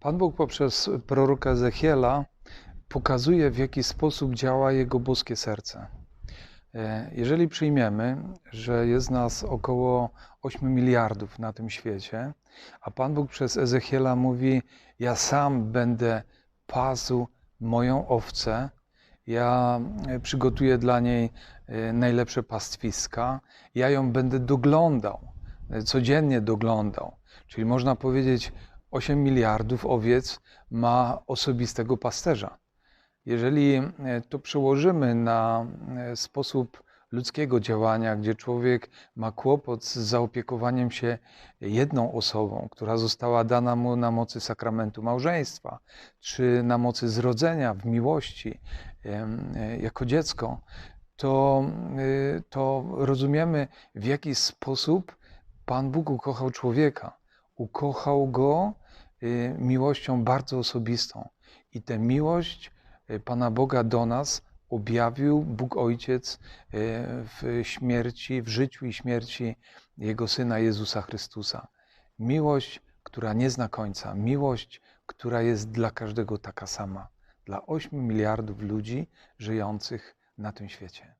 Pan Bóg poprzez proroka Ezechiela pokazuje, w jaki sposób działa jego boskie serce. E, Jeżeli przyjmiemy, że jest nas około 8 miliardów na tym świecie, a Pan Bóg przez Ezechiela mówi: Ja sam będę pasł moją owcę, ja e, przygotuję dla niej e, najlepsze pastwiska, ja ją będę doglądał, codziennie doglądał. Czyli można powiedzieć, 8 miliardów owiec ma osobistego pasterza. Jeżeli e, to przełożymy na e, sposób ludzkiego działania, gdzie człowiek ma kłopot z zaopiekowaniem się jedną osobą, która została dana mu na mocy sakramentu małżeństwa, czy na mocy zrodzenia w miłości e, jako dziecko, to, to rozumiemy, w jaki sposób Pan Bóg ukochał człowieka. Ukochał go y, miłością bardzo osobistą. I tę miłość y, Pana Boga do nas objawił Bóg Ojciec y, w śmierci, w życiu i śmierci Jego Syna Jezusa Chrystusa. Miłość, która nie zna końca, miłość, która jest dla każdego taka sama, dla 8 miliardów ludzi żyjących na tym świecie.